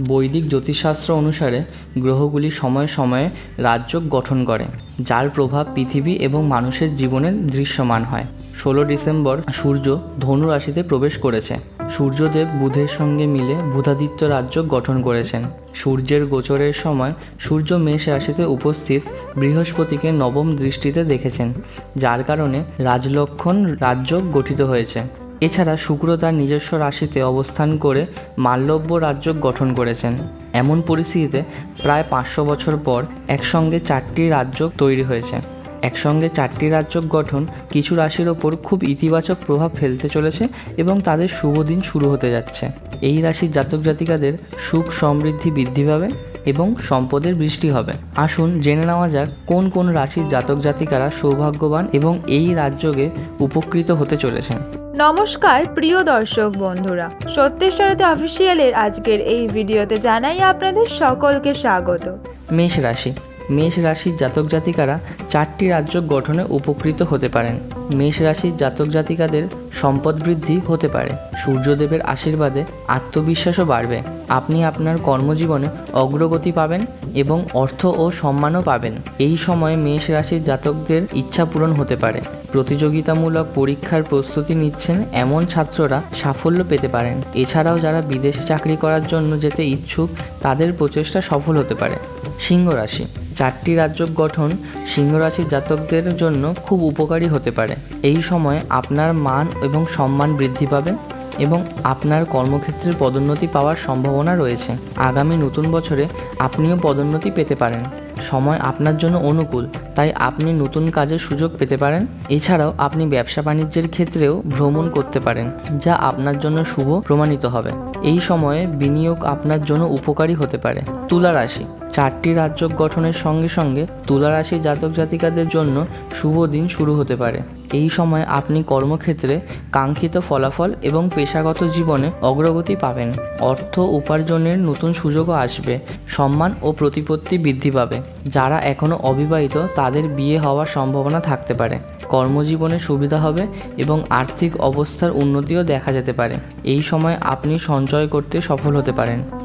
বৈদিক জ্যোতিষশাস্ত্র অনুসারে গ্রহগুলি সময়ে সময়ে রাজযোগ গঠন করে, যার প্রভাব পৃথিবী এবং মানুষের জীবনে দৃশ্যমান হয়। ষোলো ডিসেম্বর সূর্য ধনু রাশিতে প্রবেশ করেছে। সূর্যদেব বুধের সঙ্গে মিলে বুধাদিত্য রাজযোগ গঠন করেছেন। সূর্যের গোচরের সময় সূর্য মেষ রাশিতে উপস্থিত বৃহস্পতিকে নবম দৃষ্টিতে দেখেছেন, যার কারণে রাজলক্ষণ রাজ্য গঠিত হয়েছে। এছাড়া শুক্র তার নিজস্ব রাশিতে অবস্থান করে মাল্যব্য রাজ্য গঠন করেছেন। এমন পরিস্থিতিতে প্রায় পাঁচশো বছর পর একসঙ্গে চারটি রাজ্য তৈরি হয়েছে। একসঙ্গে চারটি রাজ্য গঠন কিছু রাশির ওপর খুব ইতিবাচক প্রভাব ফেলতে চলেছে এবং তাদের শুভ দিন শুরু হতে যাচ্ছে। এই রাশির জাতক জাতিকাদের সুখ সমৃদ্ধি বৃদ্ধি পাবে এবং সম্পদের বৃষ্টি হবে। আসুন জেনে নেওয়া যাক কোন কোন রাশির জাতক জাতিকারা সৌভাগ্যবান এবং এই রাজ্যকে উপকৃত হতে চলেছেন। নমস্কার, প্রিয় দর্শক বন্ধুরা। সত্যেশ্বরতে অফিসিয়ালের আজকের এই ভিডিওতে জানাই আপনাদের সকলকে স্বাগত। মেষ রাশি। মেষ রাশির জাতক জাতিকারা চারটি রাজ্য গঠনে উপকৃত হতে পারেন। মেষ রাশির জাতক জাতিকাদের সম্পদ বৃদ্ধি হতে পারে। সূর্যদেবের আশীর্বাদে আত্মবিশ্বাসও বাড়বে। আপনি আপনার কর্মজীবনে অগ্রগতি পাবেন এবং অর্থ ও সম্মানও পাবেন। এই সময়ে মেষ রাশির জাতকদের ইচ্ছা পূরণ হতে পারে। প্রতিযোগিতামূলক পরীক্ষার প্রস্তুতি নিচ্ছেন এমন ছাত্ররা সাফল্য পেতে পারেন। এছাড়াও যারা বিদেশে চাকরি করার জন্য যেতে ইচ্ছুক, তাদের প্রচেষ্টা সফল হতে পারে। সিংহ রাশি। চারটি রাজ্য গঠন সিংহ রাশির জাতকদের জন্য খুব উপকারী হতে পারে। এই সময় আপনার মান এবং সম্মান বৃদ্ধি পাবে এবং আপনার কর্মক্ষেত্রে পদোন্নতি পাওয়ার সম্ভাবনা রয়েছে। আগামী নতুন বছরে আপনিও পদোন্নতি পেতে পারেন। সময় আপনার জন্য অনুকূল, তাই আপনি নতুন কাজের সুযোগ পেতে পারেন। এছাড়াও আপনি ব্যবসা বাণিজ্যের ক্ষেত্রেও ভ্রমণ করতে পারেন, যা আপনার জন্য শুভ প্রমাণিত হবে। এই সময়ে বিনিয়োগ আপনার জন্য উপকারী হতে পারে। তুলা রাশি চারটি রাজ্য গঠনের সঙ্গে সঙ্গে তুলা রাশি জাতক জাতিকাদের জন্য শুভ দিন শুরু হতে পারে। এই সময় আপনি কর্মক্ষেত্রে কাঙ্ক্ষিত ফলাফল এবং পেশাগত জীবনে অগ্রগতি পাবেন। অর্থ উপার্জনের নতুন সুযোগও আসবে। সম্মান ও প্রতিপত্তি বৃদ্ধি পাবে। যারা এখনও অবিবাহিত, তাদের বিয়ে হওয়ার সম্ভাবনা থাকতে পারে। কর্মজীবনে সুবিধা হবে এবং আর্থিক অবস্থার উন্নতিও দেখা যেতে পারে। এই সময় আপনি সঞ্চয় করতে সফল হতে পারেন।